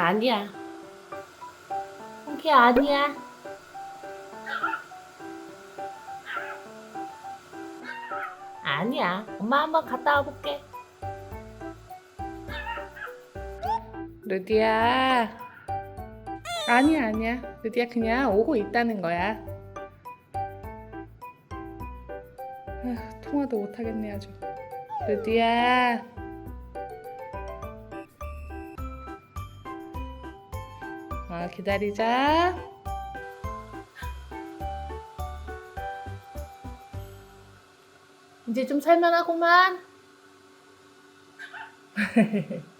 아니야. 홍키야 아니야. 아니야. 엄마 한번 갔다 와볼게. 루디야. 아니야, 아니야. 루디야 그냥 오고 있다는 거야. 아, 통화도 못 하겠네 아주. 루디야. 아, 기다리자. 이제 좀 살만하구만.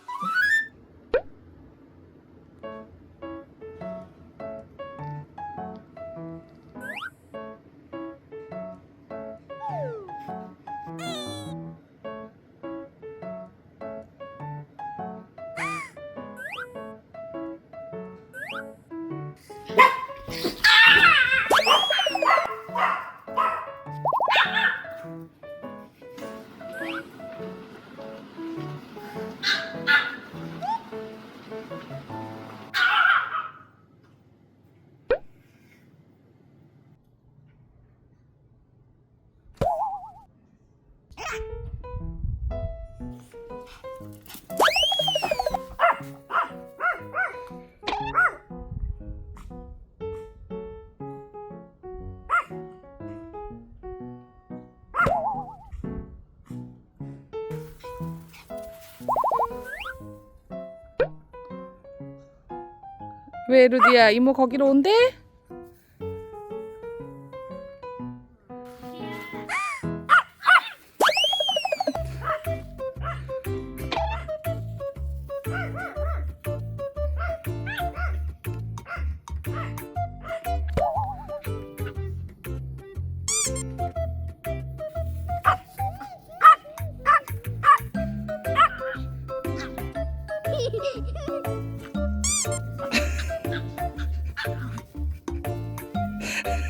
왜 루디야 이모 거기로 온대?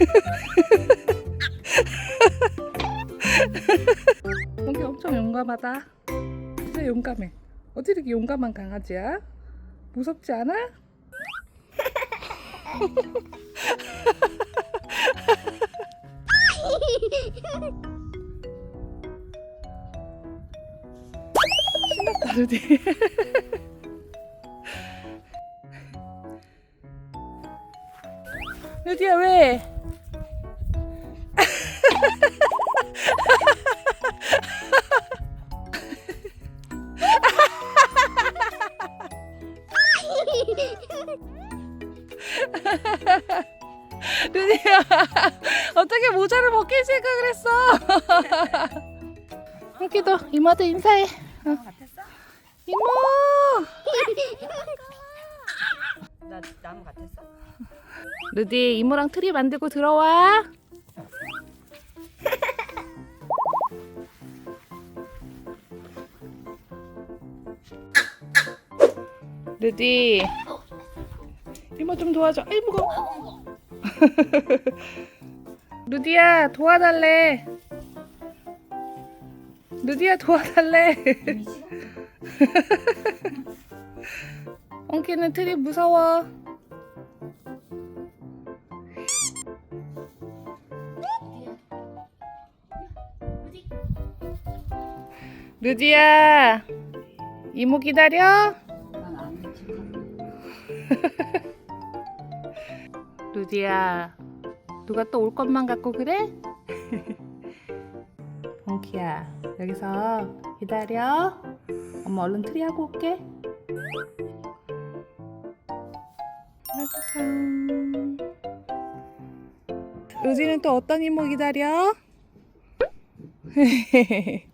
여기 엄청 용감하다. 진짜 용감해. 어디 이렇게 용감한 강아지야? 무섭지 않아? 신났다 루디. 루디야 왜? 어떻게 모자를 벗길 생각을 했어? 홍기도 이모한테 인사해. 어. 이모. 나 나무 같았어? 루디 이모랑 트리 만들고 들어와. 루디 이모 좀 도와줘. 아이 무거워. 루디야 도와달래. 루디야 도와달래. 엉키는 트리 무서워. 루디야 이모 기다려. 해. 루디야 누가 또 올 것만 같고 그래? 엉키야 여기서 기다려. 엄마 얼른 트리 하고 올게. 짜잔. 루디는 또 어떤 이모 기다려?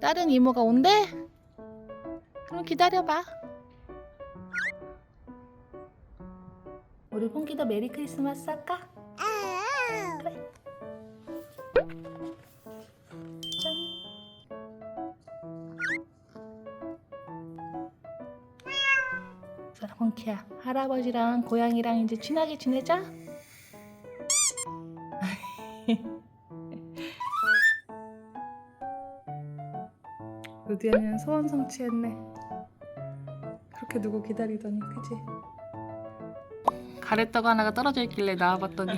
다른 이모가 온대? 그럼 기다려봐. 우리 홍기도 메리 크리스마스 할까? 그래. 짠. 자, 홍키야, 할아버지랑 고양이랑 이제 친하게 지내자. 루디아는 소원 성취했네. 그렇게 누구 기다리더니 그지? 가래떡 하나가 떨어져 있길래 나와봤더니